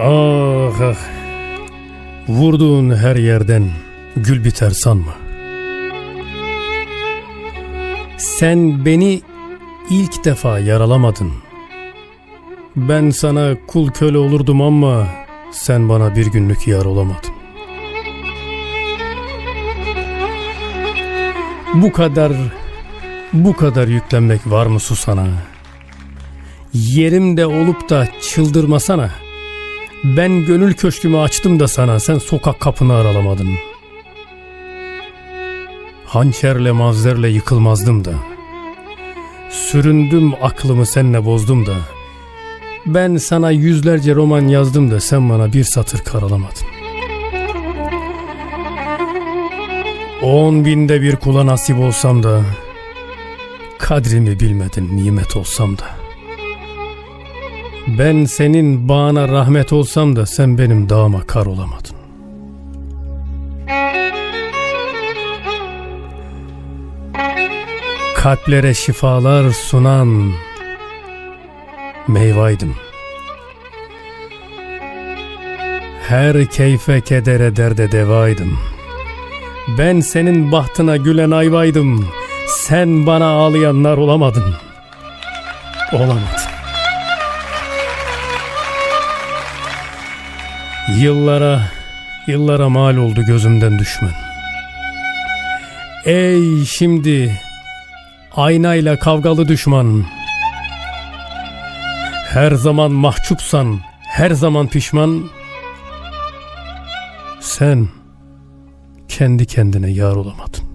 Ah ah. Vurduğun her yerden gül biter sanma. Sen beni ilk defa yaralamadın. Ben sana kul köle olurdum ama sen bana bir günlük yar olamadın. Bu kadar bu kadar yüklenmek var mı susana? Yerimde olup da çıldırmasana. Ben gönül köşkümü açtım da sana sen sokak kapını aralamadın. Hançerle mavzerle yıkılmazdım da. Süründüm aklımı senle bozdum da. Ben sana yüzlerce roman yazdım da sen bana bir satır karalamadın. On binde bir kula nasip olsam da Kadrimi bilmedin nimet olsam da Ben senin bağına rahmet olsam da Sen benim dağıma kar olamadın Kalplere şifalar sunan Meyvaydım Her keyfe kedere derde devaydım ben senin bahtına gülen ayvaydım. Sen bana ağlayanlar olamadın. Olamadın. Yıllara, yıllara mal oldu gözümden düşmen. Ey şimdi aynayla kavgalı düşman. Her zaman mahcupsan, her zaman pişman. Sen kendi kendine yar olamadın.